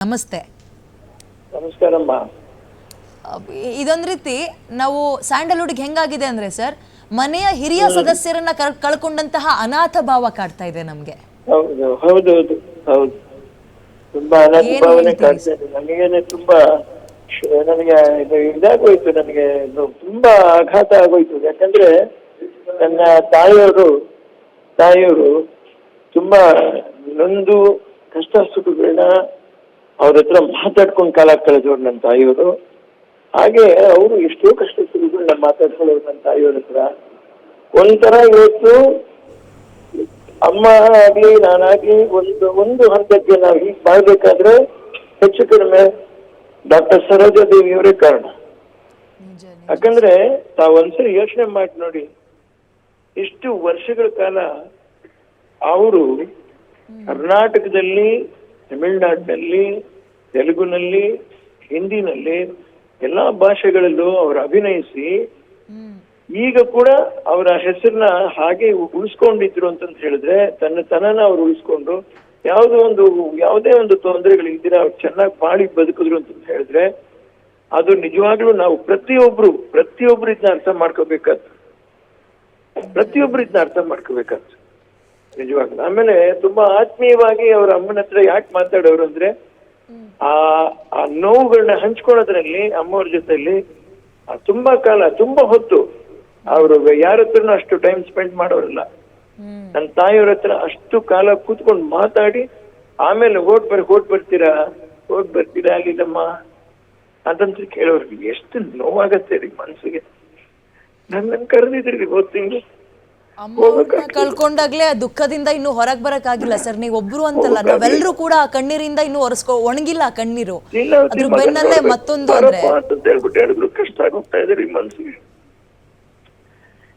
ನಮಸ್ತೆ. ನಮಸ್ಕಾರಮ್ಮ ಇದೊಂದ್ ರೀತಿ ನಾವು ಸ್ಯಾಂಡಲ್ವುಡ್ಗೆ ಹೆಂಗಾಗಿದೆ ಅಂದ್ರೆ ಸರ್ ಮನೆಯ ಹಿರಿಯ ಸದಸ್ಯರನ್ನ ಕಳ್- ಕಳ್ಕೊಂಡಂತಹ ಅನಾಥ ಭಾವ ಕಾಡ್ತಾ ಇದೆ ನಮ್ಗೆ. ಹೌದು ಹೌದು ಹೌದು ಹೌದು. ತುಂಬಾ ಅನಾಥ ಏನು ಭಾವನೆ ಹೇಳ್ತೀರಿ? ಕಾಡ್ತಾ ಇದೆ. ನನಗೇನೆ ತುಂಬಾ ಶ್- ನನಗೆ ಇದು ಇದಾಗೋಯ್ತು ನನಗೆ ಇದು ತುಂಬಾ ಆಘಾತ ಆಗೋಯ್ತು. ಯಾಕಂದ್ರೆ ನನ್ನ ತಾಯಿಯವರು ತಾಯಿಯವರು ತುಂಬಾ ನೊಂದು ಕಷ್ಟ ಸುಖಗಳನ್ನ ಅವ್ರ ಹತ್ರ ಮಾತಾಡ್ಕೊಂಡು ಕಾಲ ಕಳೆದವ್ರು ನನ್ನ ತಾಯಿಯವರು. ಹಾಗೆ ಅವರು ಎಷ್ಟೋ ಕಷ್ಟ ಸುಖಗಳನ್ನ ಮಾತಾಡ್ಕೊಳ್ಳೋರು ನನ್ನ ತಾಯಿಯವ್ರ ಹತ್ರ. ಒಂಥರ ಇವತ್ತು ಅಮ್ಮ ಆಗ್ಲಿ ನಾನಾಗ್ಲಿ ಒಂದು ಒಂದು ಹಂತಕ್ಕೆ ನಾವು ಹೀಗೆ ಮಾಡ್ಬೇಕಾದ್ರೆ ಹೆಚ್ಚು ಕಡಿಮೆ ಡಾಕ್ಟರ್ ಸರೋಜಾ ದೇವಿಯವರೇ ಕಾರಣ. ಯಾಕಂದ್ರೆ ತಾವು ಒಂದ್ಸರಿ ಯೋಚನೆ ಮಾಡಿ ನೋಡಿ ಇಷ್ಟು ವರ್ಷಗಳ ಕಾಲ ಅವರು ಕರ್ನಾಟಕದಲ್ಲಿ ತಮಿಳುನಾಡಿನಲ್ಲಿ ತೆಲುಗುನಲ್ಲಿ ಹಿಂದಿನಲ್ಲಿ ಎಲ್ಲಾ ಭಾಷೆಗಳಲ್ಲೂ ಅವರು ಅಭಿನಯಿಸಿ ಈಗ ಕೂಡ ಅವರ ಹೆಸರನ್ನ ಹಾಗೆ ಉಳಿಸ್ಕೊಂಡಿದ್ರು ಅಂತಂತ ಹೇಳಿದ್ರೆ ತನ್ನ ತನನ ಅವ್ರು ಉಳಿಸ್ಕೊಂಡು ಯಾವುದೋ ಒಂದು ಯಾವುದೇ ಒಂದು ತೊಂದರೆಗಳು ಇದ್ದೀರ ಅವ್ರು ಚೆನ್ನಾಗಿ ಬಾಳಿ ಬದುಕಿದ್ರು ಅಂತ ಹೇಳಿದ್ರೆ ಅದು ನಿಜವಾಗ್ಲೂ ನಾವು ಪ್ರತಿಯೊಬ್ರು ಪ್ರತಿಯೊಬ್ರು ಇದನ್ನ ಅರ್ಥ ಮಾಡ್ಕೋಬೇಕಾದ್ರು ಪ್ರತಿಯೊಬ್ರು ಇದನ್ನ ಅರ್ಥ ಮಾಡ್ಕೋಬೇಕಾದ್ದು. ನಿಜವಾಗ್ಲೂ. ಆಮೇಲೆ ತುಂಬಾ ಆತ್ಮೀಯವಾಗಿ ಅವ್ರ ಅಮ್ಮನ ಹತ್ರ ಯಾಕೆ ಮಾತಾಡೋರು ಅಂದ್ರೆ ಆ ಆ ನೋವುಗಳನ್ನ ಹಂಚ್ಕೊಳ್ಳೋದ್ರಲ್ಲಿ ಅಮ್ಮವ್ರ ಜೊತೆಯಲ್ಲಿ ಆ ತುಂಬಾ ಕಾಲ ತುಂಬಾ ಹೊತ್ತು ಅವರು ಯಾರ ಹತ್ರನೂ ಅಷ್ಟು ಟೈಮ್ ಸ್ಪೆಂಡ್ ಮಾಡೋರಲ್ಲ. ನನ್ನ ತಾಯಿಯವ್ರ ಹತ್ರ ಅಷ್ಟು ಕಾಲ ಕೂತ್ಕೊಂಡು ಮಾತಾಡಿ ಆಮೇಲೆ ಓಟ್ ಬರ್ ಓಟ್ ಬರ್ತೀರಾ? ಓಟ್ ಬರ್ತೀರಾ ಅಲ್ಲಿದಮ್ಮ? ಅದಂತ ಕೇಳೋರ್ಗೆ ಎಷ್ಟು ನೋವಾಗತ್ತೆ ರೀ ಮನ್ಸಿಗೆ. ನನ್ನ ಕರೆದಿದ್ರಿ ಹೋದ್ ತಿಂಗಳು. ಅಮ್ಮವ್ರನ್ನ ಕಳ್ಕೊಂಡಾಗ್ಲೇ ಆ ದುಃಖದಿಂದ ಇನ್ನು ಹೊರಗ್ ಬರಕ್ ಆಗಿಲ್ಲ ಸರ್. ನೀವು ಒಬ್ರು ಅಂತಲ್ಲ ನಾವೆಲ್ಲರೂ ಕೂಡ ಆ ಕಣ್ಣೀರಿಂದ ಇನ್ನು ಒರೆಸ್ಕೊ ಒಣಗಿಲ್ಲ ಆ ಕಣ್ಣೀರು. ಅದ್ರ ಬೆನ್ನಲ್ಲೇ ಮತ್ತೊಂದು ಅಂದ್ರೆ ಅಂತ ಹೇಳ್ಬಿಟ್ಟು ಹೇಳಿದ್ರು. ಕಷ್ಟ ಆಗೋಗ್ತಾ ಇದೆ ಮನ್ಸಿಗೆ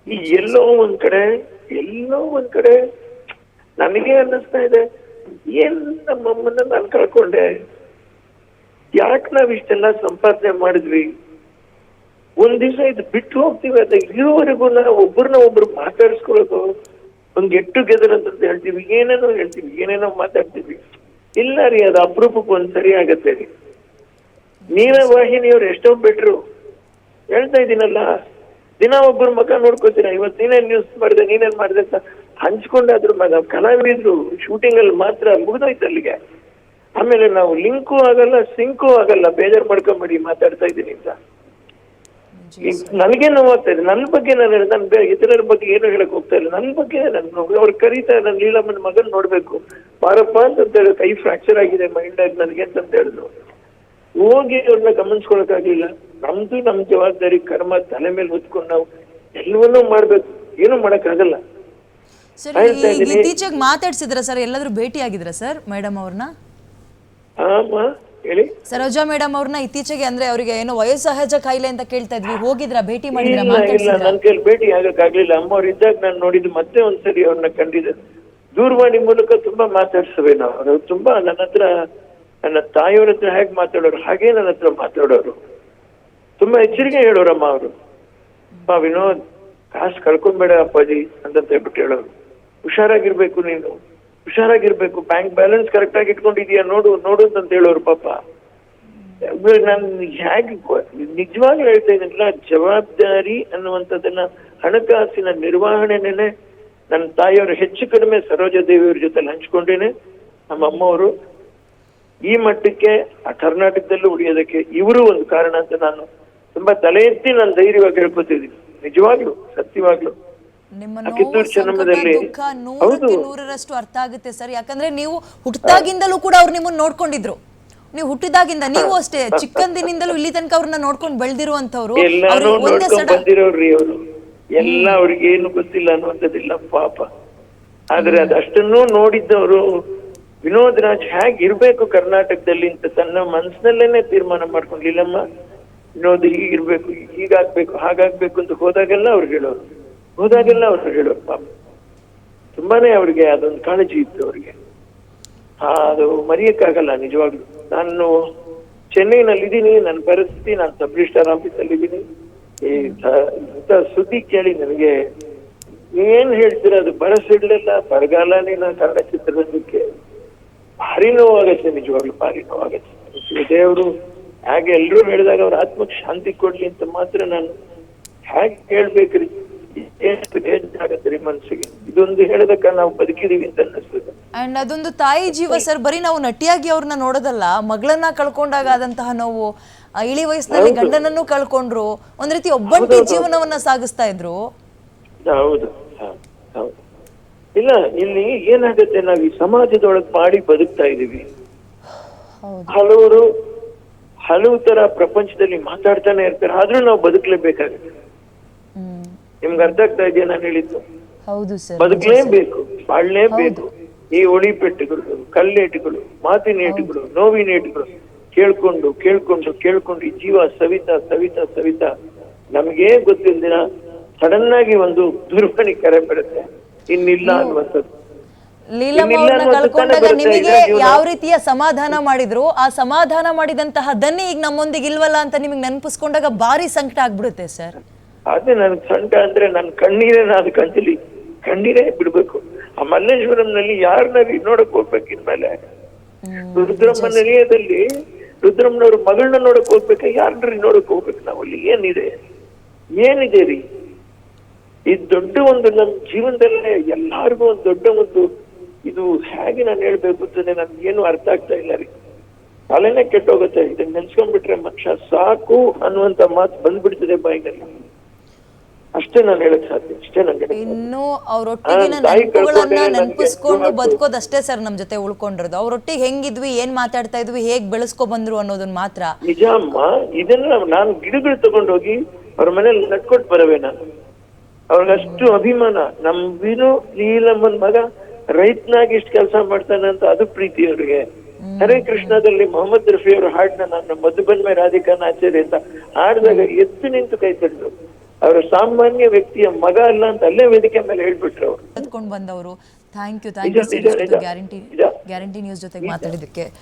ಈ ಎಲ್ಲೋ ಒಂದ್ ಕಡೆ ಎಲ್ಲೋ ಒಂದ್ ಕಡೆ ನನಗೆ ಅನ್ನಿಸ್ತಾ ಇದೆ. ಏನ್ ನಮ್ಮಮ್ಮನ್ನ ನಾನು ಕಳ್ಕೊಂಡೆ? ಯಾಕೆ ನಾವ್ ಇಷ್ಟೆಲ್ಲ ಸಂಪಾದನೆ ಮಾಡಿದ್ವಿ? ಒಂದ್ ದಿವಸ ಇದು ಬಿಟ್ಟು ಹೋಗ್ತೀವಿ. ಅಂತ ಇಲ್ಲಿವರೆಗೂ ನಾವು ಒಬ್ಬರನ್ನ ಒಬ್ರು ಮಾತಾಡಿಸ್ಕೊಳ್ಳೋದು ಒಂದ್ ಗೆಟ್ ಟುಗೆದರ್ ಅಂತ ಹೇಳ್ತೀವಿ. ಏನೇನೋ ಹೇಳ್ತೀವಿ, ಏನೇನೋ ಮಾತಾಡ್ತೀವಿ. ಇಲ್ಲ ರೀ, ಅದು ಅಪರೂಪಕ್ಕೆ ಒಂದ್ ಸರಿ ಆಗತ್ತೆ ರೀ. ನೀರ ವಾಹಿನಿಯವ್ರು ಎಷ್ಟೋ ಬಿಟ್ರು ಹೇಳ್ತಾ ಇದೀನಲ್ಲ, ದಿನ ಒಬ್ಬರ ಮಗ ನೋಡ್ಕೋತೀರ? ಇವತ್ ನೀನೇನ್ ನ್ಯೂಸ್ ಮಾಡಿದೆ, ನೀನೇನ್ ಮಾಡಿದೆ ಅಂತ ಹಂಚ್ಕೊಂಡಾದ್ರು ಮಗ ಕಲಾವಿದ್ರು ಶೂಟಿಂಗ್ ಅಲ್ಲಿ ಮಾತ್ರ ಮುಗಿದೋಯ್ತು ಅಲ್ಲಿಗೆ. ಆಮೇಲೆ ನಾವು ಲಿಂಕು ಆಗಲ್ಲ, ಸಿಂಕು ಆಗಲ್ಲ, ಬೇಜಾರ್ ಮಾಡ್ಕೊಂಬೇಡಿ ಮಾತಾಡ್ತಾ ಇದ್ದೀನಿ ಅಂತ. ಈಗ ನನಗೆ ನೋವಾಗ್ತಾ ಇದೆ ನನ್ನ ಬಗ್ಗೆ ನಾನು ನಾನು ಬೇರೆ ಇತರರ ಬಗ್ಗೆ ಏನು ಹೇಳಕ್ ಹೋಗ್ತಾ ಇಲ್ಲ. ನನ್ನ ಬಗ್ಗೆ ನಾನು ಅವ್ರು ಕರೀತಾ ನನ್ನ ಲೀಲಮ್ಮನ ಮಗನ್ ನೋಡ್ಬೇಕು. ಬಾರಪ್ಪ ಅಂತ ಹೇಳಿ ಕೈ ಫ್ರಾಕ್ಚರ್ ಆಗಿದೆ ಮೈಂಡ್ ಆಗಿ ನನಗೆ ಅಂತ ಹೇಳಿದ್ರು. ಹೋಗಿ ಅವ್ರನ್ನ ಗಮನಿಸ್ಕೊಳಕ್ಕಾಗ್ಲಿಲ್ಲ ನಮ್ದು ನಮ್ ಜವಾಬ್ದಾರಿ ಕರ್ಮ ತಲೆ ಮೇಲೆ ಹೊತ್ಕೊಂಡು ನಾವು ಎಲ್ಲವನ್ನೂ ಮಾಡ್ಬೇಕು. ಏನು ಮಾಡಕ್ಕಾಗಲ್ಲ ಸರ್. ಇತ್ತೀಚೆಗೆ ಮಾತಾಡ್ಸಿದ್ರ ಸರ್? ಎಲ್ಲಾದ್ರೂ ಭೇಟಿ ಆಗಿದ್ರ ಸರ್ ಮೇಡಮ್ ಅವ್ರನ್ನ ಹೇಳಿ? ಸರೋಜಾ ಮೇಡಮ್ ಅವ್ರನ್ನ ಇತ್ತೀಚೆಗೆ ಅಂದ್ರೆ ಅವರಿಗೆ ಏನೋ ವಯೋಸಹಜ ಕಾಯಿಲೆ ಅಂತ ಕೇಳ್ತಾ ಇದ್ವಿ. ಹೋಗಿದ್ರ? ಭೇಟಿ ಮಾಡಿದ್ರ? ಇಲ್ಲ ಇಲ್ಲ ಮಾತಾಡ್ಸಿದ್ರ? ನನ್ ಕೈಲಿ ಭೇಟಿ ಆಗಕ್ಕಾಗ್ಲಿಲ್ಲ. ಅಮ್ಮ ಅವ್ರು ಇದ್ದಾಗ ನಾನು ನೋಡಿದ್ದು ಮತ್ತೆ ಒಂದ್ಸರಿ ಅವ್ರನ್ನ ಕಂಡಿದ್ದೆ. ದೂರವಾಣಿ ಮೂಲಕ ತುಂಬಾ ಮಾತಾಡ್ಸವೆ ನಾವು. ಅವ್ರು ತುಂಬಾ ನನ್ನ ಹತ್ರ ನನ್ನ ತಾಯಿಯವ್ರ ಹತ್ರ ಹೇಗೆ ಮಾತಾಡೋರು ಹಾಗೆ ನನ್ನ ಹತ್ರ ಮಾತಾಡೋರು. ತುಂಬಾ ಎಚ್ಚರಿಕೆ ಹೇಳೋರಮ್ಮ ಅವರು. ಅಪ್ಪ ವಿನೋದ್ ಕಾಸು ಕಳ್ಕೊಂಬೇಡ ಅಪ್ಪಾಜಿ ಅಂತ ಹೇಳ್ಬಿಟ್ಟು ಹೇಳೋರು. ಹುಷಾರಾಗಿರ್ಬೇಕು ನೀನು. ಹುಷಾರಾಗಿರ್ಬೇಕು. ಬ್ಯಾಂಕ್ ಬ್ಯಾಲೆನ್ಸ್ ಕರೆಕ್ಟ್ ಆಗಿ ಇಟ್ಕೊಂಡಿದೀಯಾ? ನೋಡು ನೋಡು ಅಂತ ಹೇಳೋರು ಪಾಪ. ನಾನು ಹೇಗೆ ನಿಜವಾಗ್ಲೂ ಹೇಳ್ತಾ ಇದ್ದೀನಲ್ಲ ಜವಾಬ್ದಾರಿ ಅನ್ನುವಂಥದ್ದನ್ನ ಹಣಕಾಸಿನ ನಿರ್ವಹಣೆನೇ ನನ್ನ ತಾಯಿಯವರು ಹೆಚ್ಚು ಕಡಿಮೆ ಸರೋಜ ದೇವಿಯವ್ರ ಜೊತೆ ಹಂಚ್ಕೊಂಡೇನೆ, ನಮ್ಮ ಅಮ್ಮವರು. ಈ ಮಟ್ಟಕ್ಕೆ, ಆ ಕರ್ನಾಟಕದಲ್ಲೂ ಉಳಿಯೋದಕ್ಕೆ ಇವರು ಒಂದು ಕಾರಣ ಅಂತ ನಾನು ತುಂಬಾ ತಲೆ ಎತ್ತಿ ನಾನು ಧೈರ್ಯವಾಗಿ ಹೇಳ್ಕೊತಿದ್ದೀನಿ. ನಿಜವಾಗ್ಲು, ಸತ್ಯವಾಗ್ಲು. ನಿಮ್ಮ ನೋವು ಸಂಕಟ ದುಃಖ ನೂರಕ್ಕೆ ನೂರರಷ್ಟು ಅರ್ಥ ಆಗುತ್ತೆ ಸರ್. ಯಾಕಂದ್ರೆ ನೀವು ಹುಟ್ಟಿದಾಗಿಂದಲೂ ಕೂಡ ಅವ್ರು ನಿಮ್ಮನ್ನ ನೋಡ್ಕೊಂಡಿದ್ರು. ನೀವು ಹುಟ್ಟಿದಾಗಿಂದ ನೀವು ಅಷ್ಟೇ ಚಿಕ್ಕಂದಿನಿಂದಲೂ ಇಲ್ಲಿ ತನಕ ಅವ್ರನ್ನ ನೋಡ್ಕೊಂಡು ಬೆಳೆದಿರುವಂತವ್ರು ಎಲ್ಲಾನು ಅವ್ರಿಗೆ ಒಂದೇ ನೋಡ್ಕೊಂಡ್ ಸಡ ಬಂದಿರೋರ್ರಿ ಅವರು ಎಲ್ಲ ಅವ್ರಿಗೆ ಏನು ಗೊತ್ತಿಲ್ಲ ಅನ್ನುವಂಥದ್ದಿಲ್ಲ ಪಾಪ. ಆದ್ರೆ ಅದಷ್ಟನ್ನು ನೋಡಿದ್ದವರು ವಿನೋದ್ ರಾಜ್ ಹೇಗ್ ಇರ್ಬೇಕು ಕರ್ನಾಟಕದಲ್ಲಿ ಅಂತ ತನ್ನ ಮನ್ಸಿನಲ್ಲೇನೆ ತೀರ್ಮಾನ ಮಾಡ್ಕೊಂಡಿಲ್ಲಮ್ಮ ವಿನೋದ್ ಹೀಗಿರ್ಬೇಕು ಹೀಗಾಗ್ಬೇಕು ಹಾಗಾಗ್ಬೇಕು ಅಂತ ಹೋದಾಗೆಲ್ಲ ಅವ್ರು ಹೇಳೋರು. ಹೋದಾಗೆಲ್ಲ ಅವರು ಹೇಳೋರು ಪಾಪ ತುಂಬಾನೇ ಅವ್ರಿಗೆ ಅದೊಂದು ಕಾಳಜಿ ಇತ್ತು ಅವ್ರಿಗೆ. ಅದು ಮರೆಯಕ್ಕಾಗಲ್ಲ ನಿಜವಾಗ್ಲು. ನಾನು ಚೆನ್ನೈನಲ್ಲಿ ಇದ್ದೀನಿ ನನ್ನ ಪರಿಸ್ಥಿತಿ, ನಾನು ಸಬ್ ರಿಜಿಸ್ಟ್ರಾರ್ ಆಫೀಸಲ್ಲಿ ಇದ್ದೀನಿ ಈ ಇಂಥ ಸುದ್ದಿ ಕೇಳಿ ನನಗೆ ಏನ್ ಹೇಳ್ತೀರ, ಅದು ಬರಸಿಡ್ಲಿಲ್ಲ ನಾ ಕನ್ನಡ ಚಿತ್ರರಂಗಕ್ಕೆ ಭಾರಿ ನೋವಾಗತ್ತೆ ನಿಜವಾಗ್ಲು, ಭಾರಿ ನೋವಾಗತ್ತೆ. ದೇವರು ಹಾಗೆ ಎಲ್ಲರೂ ಹೇಳಿದಾಗ ಅವ್ರ ಆತ್ಮಕ್ಕೆ ಶಾಂತಿ ಕೊಡ್ಲಿ ಅಂತ ಮಾತ್ರ ನಾನು ಹೇಗೆ ಹೇಳ್ಬೇಕ್ರಿ ಎಷ್ಟು ಮನ್ಸಿಗೆ ಇದೊಂದು ಹೇಳದಕ್ಕ ನಾವು ಬದುಕಿದೀವಿ ಅಂತ ಅನ್ನಿಸ್ತದೆ ಅಂಡ್ ಅದೊಂದು ತಾಯಿ ಜೀವ ಸರ್ ಬರೀ ನಾವು ನಟಿಯಾಗಿ ಅವ್ರನ್ನ ನೋಡೋದಲ್ಲ ಮಗಳನ್ನ ಕಳ್ಕೊಂಡಾಗ ಆದಂತಹ ನೋವು ಆ ಇಳಿ ವಯಸ್ಸಿನಲ್ಲಿ ಗಂಡನನ್ನು ಕಳ್ಕೊಂಡ್ರು ಒಂದ್ ರೀತಿ ಒಬ್ಬಂಟಿ ಜೀವನವನ್ನ ಸಾಗಿಸ್ತಾ ಇದ್ರು. ಹೌದು ಹೌದು, ಹೌದು. ಇಲ್ಲ ಇಲ್ಲಿ ಏನಾಗುತ್ತೆ ನಾವ್ ಈ ಸಮಾಜದೊಳಗೆ ಮಾಡಿ ಬದುಕ್ತಾ ಇದೀವಿ. ಹೌದು. ಹಲವರು ಹಲವು ತರ ಪ್ರಪಂಚದಲ್ಲಿ ಮಾತಾಡ್ತಾನೆ ಇರ್ತಾರೆ ಆದ್ರೂ ನಾವು ಬದುಕಲೇಬೇಕಾಗುತ್ತೆ. ನಿಮ್ಗೆ ಅರ್ಥ ಆಗ್ತಾ ಇದೆಯಾ ನಾನು ಹೇಳಿದ್ದು? ಹೌದು ಸರ್ ಬದುಕಲೇಬೇಕು ಬಾಳ್ಲೇಬೇಕು ಈ ಒಳಿಪೆಟ್ಟುಗಳು ಕಲ್ಲೇಟುಗಳು ಮಾತಿನೇಟುಗಳು ನೋವಿನೇಟುಗಳು ಕೇಳ್ಕೊಂಡು ಕೇಳ್ಕೊಂಡು ಕೇಳ್ಕೊಂಡು ಈ ಜೀವ ಸವಿತಾ ಸವಿತಾ ಸವಿತಾ ನಮ್ಗೇ ಗೊತ್ತಿಲ್ದಿನ ಸಡನ್ ಆಗಿ ಒಂದು ದೂರವಾಣಿ ಕರೆ ಬರುತ್ತೆ. ಇನ್ನಿಲ್ಲ ಅನ್ನುವಂಥದ್ದು. ಕಳ್ಕೊಂಡಾಗ ನಿಮಗೆ ಯಾವ ರೀತಿಯ ಸಮಾಧಾನ ಮಾಡಿದ್ರು? ಆ ಸಮಾಧಾನ ಮಾಡಿದಂತಹ ದನ್ನಿ ಈಗ ನಮ್ಮೊಂದಿಗೆ ಇಲ್ವಲ್ಲ ಅಂತ ನಿಮಗೆ ನೆನಪಿಸ್ಕೊಂಡಾಗ ಭಾರಿ ಸಂಕಟ ಆಗ್ಬಿಡುತ್ತೆ ಸರ್. ಅದೇ ನನ್ ಸಂಟ ಅಂದ್ರೆ ನನ್ ಕಣ್ಣೀರೇ ನಾನು ಕಣ್ಸಲಿ ಕಣ್ಣೀರೇ ಬಿಡ್ಬೇಕು. ಆ ಮಲ್ಲೇಶ್ವರಂನಲ್ಲಿ ಯಾರನ್ನ ನೋಡಕ್ ಹೋಗ್ಬೇಕು ಇನ್ಮೇಲೆ ರುದ್ರಮ್ಮ ನಿಲಯದಲ್ಲಿ ರುದ್ರಮ್ಮನವ್ರ ಮಗಳನ್ನ ನೋಡಕ್ ಹೋಗ್ಬೇಕಾ? ಯಾರನ್ನ ನೋಡಕ್ ಹೋಗ್ಬೇಕು ನಾವು? ಅಲ್ಲಿ ಏನಿದೆ? ಏನಿದೆ ರೀ? ಈ ದೊಡ್ಡ ಒಂದು ನಮ್ ಜೀವನದಲ್ಲೇ ಎಲ್ಲಾರ್ಗು ಒಂದು ದೊಡ್ಡ ಒಂದು ಇದು ಹೇಗೆ ನಾನು ಹೇಳ್ಬೇಕು ಅಂತಂದ್ರೆ ನನ್ಗೆ ಏನು ಅರ್ಥ ಆಗ್ತಾ ಇಲ್ಲ ರೀ. ತಲೆನೇ ಕೆಟ್ಟೋಗುತ್ತೆ. ಇದನ್ನ ನೆನ್ಸ್ಕೊಂಡ್ಬಿಟ್ರೆ ಮನುಷ್ಯ ಸಾಕು ಅನ್ನುವಂತ ಮಾತು ಬಂದ್ಬಿಡ್ತದೆ ಬಾಯಿನಲ್ಲಿ. ಅಷ್ಟೇ ನಾನು ಹೇಳಕ್ ಸಾಧ್ಯ ಅಷ್ಟೇ ನನ್ಗೆ ಇನ್ನು ಅವ್ರೊಟ್ಟಿಗೆ ನೆನಪುಗಳನ್ನ ನೆನಪಿಸ್ಕೊಂಡು ಸಾಕು. ಬದುಕೋದಷ್ಟೇ ಸರ್ ನಮ್ ಜೊತೆ ಉಳ್ಕೊಂಡಿರೋದು. ಅವ್ರೊಟ್ಟಿಗೆ ಹೆಂಗಿದ್ವಿ ಏನ್ ಮಾತಾಡ್ತಾ ಇದ್ವಿ ಹೇಗ್ ಬೆಳೆಸ್ಕೊ ಬಂದ್ರು ಅನ್ನೋದನ್ನ ಮಾತ್ರ. ನಿಜ ಅಮ್ಮ ಇದನ್ನ ನಾನು ಗಿಡಗಳು ತಗೊಂಡೋಗಿ ಅವ್ರ ಮನೇಲಿ ನಟ್ಕೊಟ್ ಬರವೆ ನಾನು. ಅವ್ರಿಗಷ್ಟು ಅಭಿಮಾನ. ನಮ್ ನೀಲಮ್ಮನ್ ಮಗ ರೈತನಾಗಿ ಇಷ್ಟು ಕೆಲಸ ಮಾಡ್ತಾನೆ ಅಂತ ಅದು ಪ್ರೀತಿ ಅವ್ರಿಗೆ. ಹರೇ ಕೃಷ್ಣದಲ್ಲಿ ಮೊಹಮ್ಮದ್ ರಫಿ ಅವ್ರ ಹಾಡ್ನ ನಾನು ಮಧುಬನ್ಮೆ ರಾಧಿಕಾನ ಆಚಾರ್ಯ ಅಂತ ಹಾಡಿದಾಗ ಎದ್ದು ನಿಂತು ಕೈ ತಟ್ಟು ಅವರ ಸಾಮಾನ್ಯ ವ್ಯಕ್ತಿಯ ಮಗ ಅಲ್ಲ ಅಂತ ಅಲ್ಲೇ ವೇದಿಕೆ ಮೇಲೆ ಹೇಳ್ಬಿಟ್ರು ಅವರು. ಬಂದವರು. Thank you thank you. Guarantee guarantee news ಜೊತೆಗೆ ಮಾತಾಡಿದಕ್ಕೆ